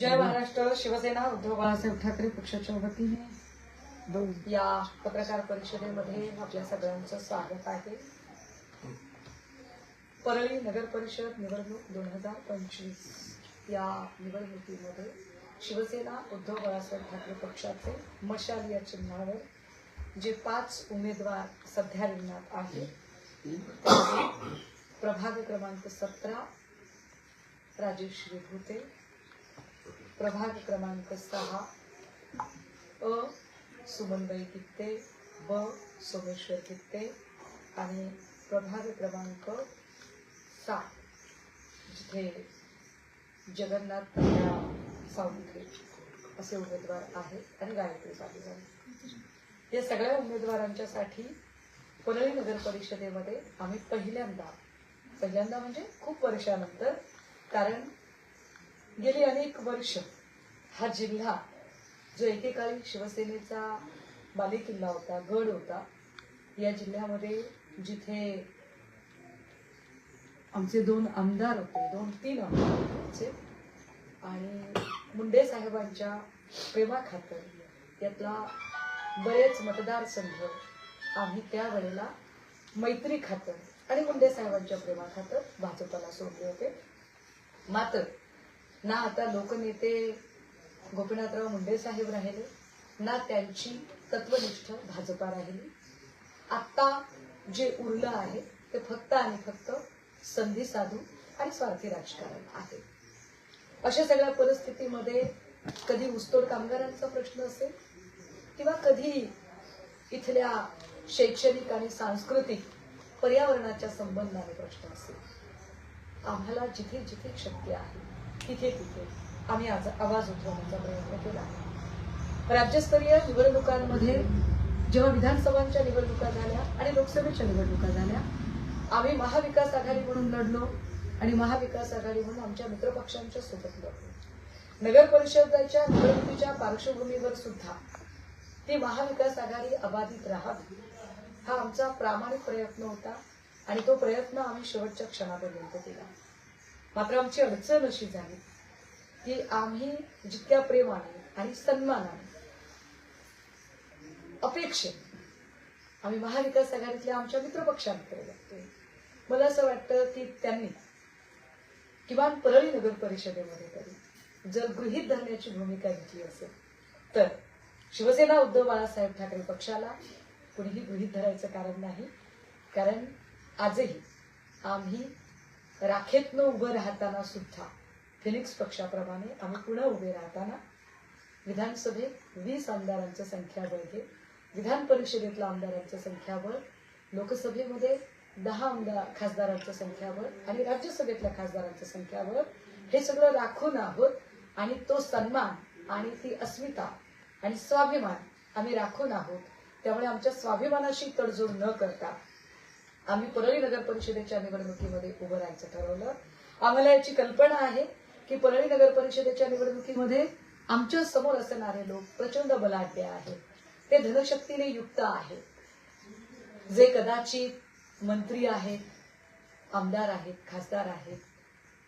जय महाराष्ट्र शिवसेना उद्धव बाळासाहेब ठाकरे पक्षाच्या वतीने या पत्रकार परिषदेमध्ये आपल्या सगळ्यांचं स्वागत आहे. परळी नगर परिषद निवडणूक दोन हजार पंचवीस या निवडणुकीमध्ये शिवसेना उद्धव बाळासाहेब ठाकरे पक्षाचे मशाल या चिन्हावर जे पाच उमेदवार सध्या रिंगणात आहेत प्रभाग क्रमांक सतरा राजेश विभूते प्रभाग क्रमांक सहा. अ सुमनबाई कित्ते ब सोमेश्वर कित्ते आणि प्रभाग क्रमांक सात जिथे जगन्नाथ कन्या सावंखे असे उमेदवार आहेत आणि गायत्री साधू या सगळ्या उमेदवारांच्यासाठी परळी नगर परिषदेमध्ये आम्ही पहिल्यांदा पहिल्यांदा म्हणजे खूप वर्षानंतर कारण गेली अनेक वर्ष हा जिल्हा जो एकेकाळी शिवसेनेचा बालेकिल्ला होता गड होता या जिल्ह्यामध्ये जिथे आमचे दोन आमदार होते दोन तीन आमदार होते आमचे आणि मुंडे साहेबांच्या प्रेमाखातर यातला बरेच मतदारसंघ आम्ही त्यावेळेला मैत्री खातर आणि मुंडे साहेबांच्या प्रेमाखातर भाजपला सोडले होते. मात्र ना आता लोकनेते गोपीनाथराव मुंडे साहेब राहिले ना त्यांची तत्वनिष्ठ भाजपा राहिली. आत्ता जे उरलं आहे ते फक्त आणि फक्त संधी साधू आणि स्वार्थी राजकारण आहे. अशा सगळ्या परिस्थितीमध्ये कधी ऊसतोड कामगारांचा प्रश्न असेल किंवा कधी इथल्या शैक्षणिक आणि सांस्कृतिक पर्यावरणाच्या संबंधाने प्रश्न असेल आम्हाला जिथे जिथे शक्य आहे तिथे तिथे आम्ही आज आवाज उठवण्याचा प्रयत्न केला. राज्यस्तरीय निवडणुकांमध्ये जेव्हा विधानसभांच्या निवडणुका झाल्या आणि लोकसभेच्या निवडणुका झाल्या आम्ही महाविकास आघाडी म्हणून लढलो आणि महाविकास आघाडी म्हणून आमच्या मित्रपक्षांच्या सोबत लढलो. नगर परिषदेच्या निवडणुकीच्या पार्श्वभूमीवर सुद्धा ती महाविकास आघाडी अबाधित राहावी हा आमचा प्रामाणिक प्रयत्न होता आणि तो प्रयत्न आम्ही शेवटच्या क्षणापर्यंत केला. मात्र आमची अडचण अशी झाली की आम्ही जितक्या प्रेमाने आणि सन्मानाने अपेक्षेत आम्ही महाविकास आघाडीतल्या आमच्या मित्रपक्षांकडे बघतोय. मला असं वाटतं की त्यांनी किमान परळी नगर परिषदेमध्ये तरी जर गृहीत धरण्याची भूमिका घेतली असेल तर शिवसेना उद्धव बाळासाहेब ठाकरे पक्षाला कुणीही गृहीत धरायचं कारण नाही. कारण आजही आम्ही राखेतनं उभं राहताना सुद्धा फिनिक्स पक्षाप्रमाणे आम्ही पुन्हा उभे राहताना विधानसभेत वीस आमदारांचं संख्याबळ हे विधान परिषदेतलं आमदारांचं संख्याबळ लोकसभेमध्ये दहा आमदार खासदारांचं संख्याबळ आणि राज्यसभेतल्या खासदारांचं संख्याबळ हे सगळं राखून आहोत आणि तो सन्मान आणि ती अस्मिता आणि स्वाभिमान आम्ही राखून आहोत. त्यामुळे आमच्या स्वाभिमानाशी तडजोड न करता आम्ही परळी नगर परिषदेच्या निवडणुकीमध्ये उभं राहायचं ठरवलं. आम्हाला याची कल्पना आहे की परळी नगर परिषदेच्या निवडणुकीमध्ये आमच्यासमोर असणारे लोक प्रचंड बलाढ्य आहेत. ते धनशक्तीने युक्त आहेत. जे कदाचित मंत्री आहेत आमदार आहेत खासदार आहेत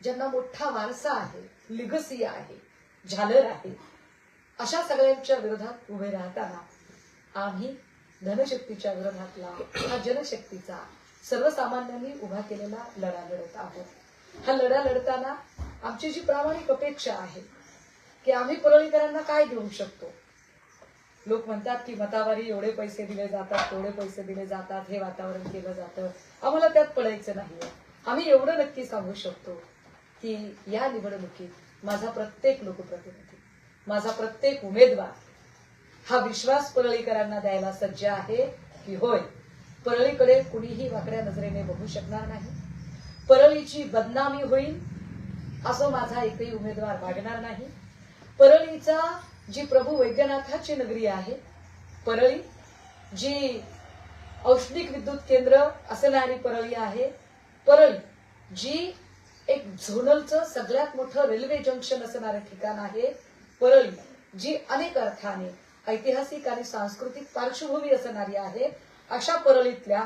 ज्यांना मोठा वारसा आहे लिगसी आहे झालर आहे अशा सगळ्यांच्या विरोधात उभे राहताना आम्ही धनशक्तीच्या विरोधातला हा जनशक्तीचा सर्वसामान्यांनी उभा केलेला लढा लढत आहोत. हा लढा लढताना आमची जी प्रामाणिक अपेक्षा आहे की आम्ही परळीकरांना काय देऊ शकतो? लोक म्हणतात की मतावारी एवढे पैसे दिले जातात तेवढे पैसे दिले जातात हे वातावरण केलं जातं. आम्हाला त्यात पडायचं नाहीये आम्ही एवढं नक्की सांगू शकतो की या निवडणुकीत माझा प्रत्येक लोकप्रतिनिधी माझा प्रत्येक उमेदवार हा विश्वास परळीकरांना द्यायला सज्ज आहे की होय परळीकडे कुणीही वाकड्या नजरेने बघू शकणार नाही. परळीची बदनामी होईल असं माझा एकही उमेदवार भागणार नाही. परळीचा जी प्रभू वैद्यनाथाची नगरी आहे परळी जी औष्णिक विद्युत केंद्र असणारी परळी आहे परळी जी एक झोनलचं सगळ्यात मोठं रेल्वे जंक्शन असणारं ठिकाण आहे परळी जी अनेक अर्थाने ऐतिहासिक आणि सांस्कृतिक पार्श्वभूमी असणारी आहे अशा परळीतल्या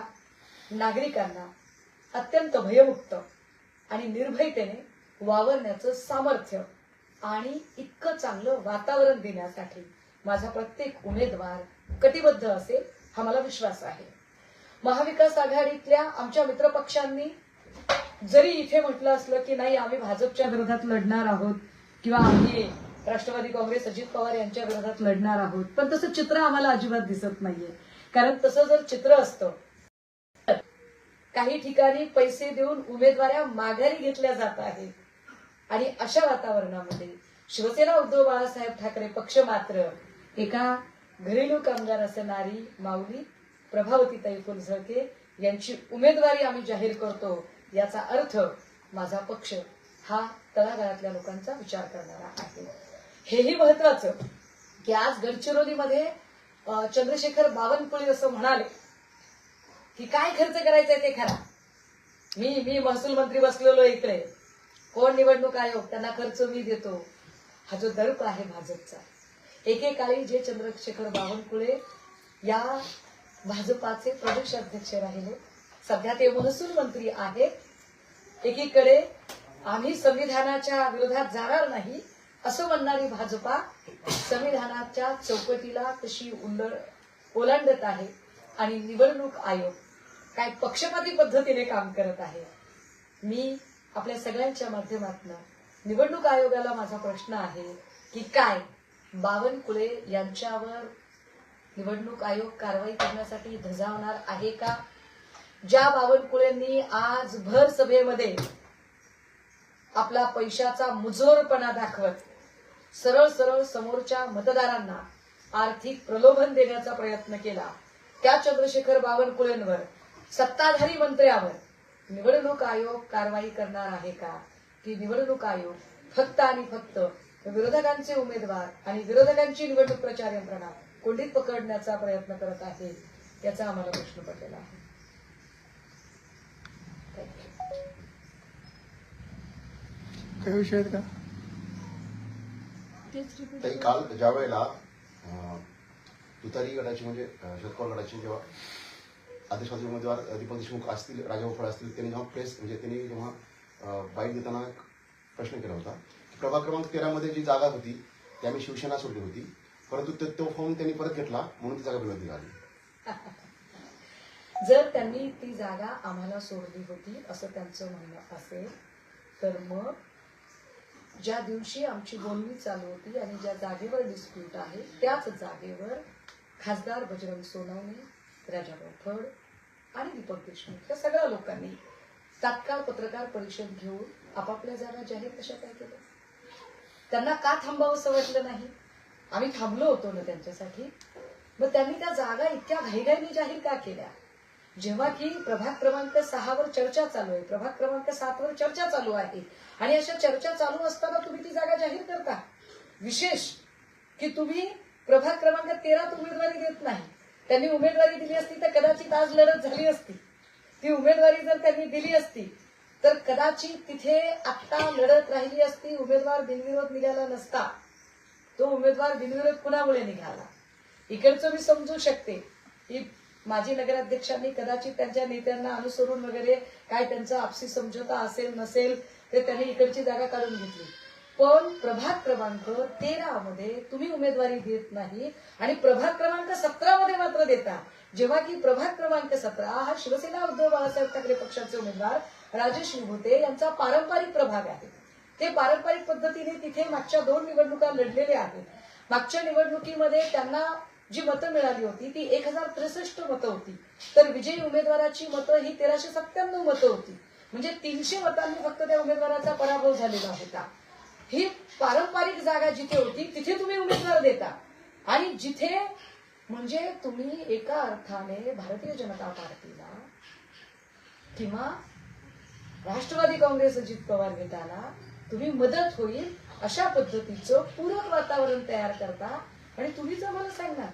नागरिकांना अत्यंत भयमुक्त आणि निर्भयतेने वावरण्याचं सामर्थ्य आणि इतकं चांगलं वातावरण देण्यासाठी माझा प्रत्येक उमेदवार कटिबद्ध असेल हा मला विश्वास आहे. महाविकास आघाडीतल्या आमच्या मित्रपक्षांनी जरी इथे म्हटलं असलं की नाही आम्ही भाजपच्या विरोधात लढणार आहोत किंवा आम्ही राष्ट्रवादी काँग्रेस अजित पवार यांच्या विरोधात लढणार आहोत पण तसं चित्र आम्हाला अजिबात दिसत नाहीये. कारण तसं जर चित्र असतं काही ठिकाणी पैसे देऊन उमेदवाऱ्या माघारी घेतल्या जात आहेत. आणि अशा वातावरणामध्ये शिवसेना उद्धव बाळासाहेब ठाकरे पक्ष मात्र एका घरेलू कामगार असणारी माऊली प्रभावतीताई फुलझळके यांची उमेदवारी आम्ही जाहीर करतो याचा अर्थ माझा पक्ष हा तळागाळातल्या लोकांचा विचार करणारा आहे. हेही महत्वाचं की आज गडचिरोलीमध्ये चंद्रशेखर बावनकुळे असं म्हणाले की काय खर्च करायचा ते खरा. मी मी महसूल मंत्री बसलेलो इकडे. कोण निवडणूक आयोग? त्यांना खर्च मी देतो. हा जो दळप आहे भाजपचा. एकेकाळी जे चंद्रशेखर बावनकुळे या भाजपाचे प्रदेश अध्यक्ष राहिले सध्या ते महसूल मंत्री आहेत. एकीकडे आम्ही संविधानाच्या विरोधात जाणार नाही असं म्हणणारी भाजपा संविधानाच्या चौकटीला कशी उल्लड ओलांडत आहे आणि निवडणूक आयोग काय पक्षपाती पद्धतीने काम करत आहे मी आपल्या सगळ्यांच्या माध्यमातून निवडणूक आयोगाला माझा प्रश्न आहे की काय बावनकुळे यांच्यावर निवडणूक आयोग कारवाई करण्यासाठी धजावणार आहे का? ज्या बावनकुळेंनी आज भर सभेमध्ये आपला पैशाचा मुजोरपणा दाखवत सरळ सरळ समोरच्या मतदारांना आर्थिक प्रलोभन देण्याचा प्रयत्न केला त्या चंद्रशेखर बावनकुळेंवर सत्ताधारी मंत्र्यावर निवडणूक आयोग कारवाई करणार आहे का? की निवडणूक आयोग फक्त आणि फक्त विरोधकांचे उमेदवार आणि विरोधकांची निवडणूक प्रचार यंत्रणा कोंडीत पकडण्याचा प्रयत्न करत आहे याचा आम्हाला प्रश्न पडलेला आहे. काही विषय का? काल ज्या वेळेला तुतारी गटाची म्हणजे पवार गटाचे जेव्हा आदेशवादी उमेदवार दीपक देशमुख असतील राजा असतील त्यांनी जेव्हा प्रेस म्हणजे त्यांनी जेव्हा बाईक बाईट देताना प्रश्न केला होता की प्रभाग क्रमांक तेरामध्ये जी जागा होती ती आम्ही शिवसेना सोडली होती परंतु तो- फॉर्म त्यांनी परत घेतला म्हणून ती जागा विरोधी निघाली जर त्यांनी ती जागा आम्हाला सोडली होती असं त्यांचं म्हणणं असेल तर मग ज्या दिवशी आमची बोलणी चालू होती आणि ज्या जागेवर डिस्प्यूट आहे त्याच जागेवर खासदार बजरंग सोनवणे राजा फड आणि दीपक देशमुख. या सगळ्या लोकांनी तात्काळ पत्रकार परिषद घेऊन आपापल्या जागा जाहीर कशा काय केल्या? त्यांना का थांबावंसं वाटलं नाही? आम्ही थांबलो होतो ना त्यांच्यासाठी. मग त्यांनी त्या जागा इतक्या घाईघाईने जाहीर का केल्या? जेव्हा की प्रभाग क्रमांक सहावर चर्चा चालू आहे. प्रभाग क्रमांक सातवर चर्चा चालू आहे. आणि अशा चर्चा चालू असताना तुम्ही ती जागा जाहीर करता. विशेष की तुम्ही प्रभाग क्रमांक तेरात उमेदवारी देत नाही. त्यांनी उमेदवारी दिली असती तर कदाचित आज लढत झाली असती. ती उमेदवारी जर त्यांनी दिली असती तर कदाचित तिथे आत्ता लढत राहिली असती उमेदवार बिनविरोध निघाला नसता. तो उमेदवार बिनविरोध कुणामुळे निघाला? इकडचं मी समजू शकते की माजी नगराध्यक्षांनी कदाचित त्यांच्या नेत्यांना अनुसरून वगैरे काय त्यांचा आपसी समझोता असेल नसेल ते त्यांनी इकडची जागा काढून घेतली. पण प्रभाग क्रमांक तेरा मध्ये तुम्ही उमेदवारी देत नाही. आणि प्रभाग क्रमांक सतरा मध्ये मात्र देता. जेव्हा की प्रभाग क्रमांक सतरा हा शिवसेना उद्धव बाळासाहेब ठाकरे पक्षाचे उमेदवार राजेश विभूते यांचा पारंपरिक प्रभाग आहे. ते पारंपरिक पद्धतीने तिथे मागच्या दोन निवडणुका लढलेले आहेत. मागच्या निवडणुकीमध्ये त्यांना जी मतं मिळाली होती ती एक हजार त्रेसष्ट मतं होती. तर विजयी उमेदवाराची मतं ही तेराशे सत्त्याण्णव मतं होती. म्हणजे तीनशे मतांनी फक्त त्या उमेदवाराचा पराभव झालेला होता. ही पारंपरिक जागा जिथे होती तिथे तुम्ही उमेदवार देता. आणि जिथे म्हणजे तुम्ही एका अर्थाने भारतीय जनता पार्टीला किंवा राष्ट्रवादी काँग्रेस अजित पवार गटाला तुम्ही मदत होईल अशा पद्धतीचं पूरक वातावरण तयार करता. आणि तुम्ही जर मला सांगणार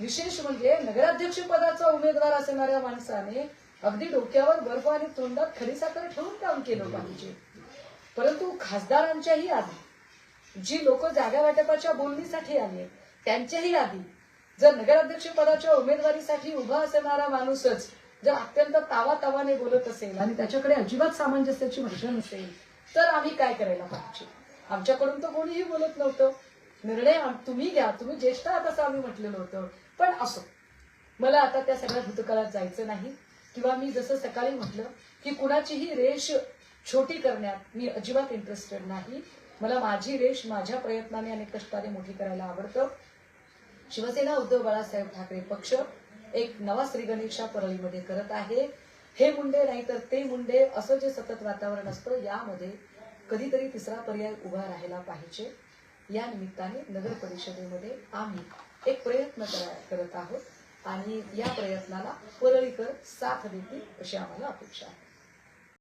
विशेष म्हणजे नगराध्यक्ष पदाचा उमेदवार असणाऱ्या माणसाने अगदी डोक्यावर बर्फ आणि तोंडात खडीसाखर ठेवून काम केलं पाहिजे. परंतु खासदारांच्याही आधी जी लोक जागा वाटपाच्या बोलणीसाठी आली त्यांच्याही आधी जर नगराध्यक्ष पदाच्या उमेदवारीसाठी उभा असणारा माणूसच जर अत्यंत तावा तावाने बोलत असेल आणि त्याच्याकडे अजिबात सामंजस्याची भाषा नसेल तर आम्ही काय करायला पाहिजे? आमच्याकडून तर कोणीही बोलत नव्हतं. निर्णय तुम्ही घ्या तुम्ही ज्येष्ठ आहात असं आम्ही म्हटलेलं होतं पण असो. मला आता त्या सगळ्या भूतकाळात जायचं नाही. किंवा मी जसं सकाळी म्हटलं की कुणाचीही रेष छोटी करण्यात मी अजिबात इंटरेस्टेड नाही. मला माझी रेष माझ्या प्रयत्नाने आणि कष्टाने मोठी करायला आवडतं. शिवसेना उद्धव बाळासाहेब ठाकरे पक्ष एक नवा श्रीगणेशा परळीमध्ये करत आहे. हे मुंडे नाही तर ते मुंडे असं जे सतत वातावरण असतं यामध्ये कधीतरी तिसरा पर्याय उभा राहायला पाहिजे. या निमित्ताने नगर परिषदेमध्ये आम्ही एक प्रयत्न करा- करत आहोत. आणि या प्रयत्नाला परळीकर साथ देतील अशी आम्हाला अपेक्षा आहे.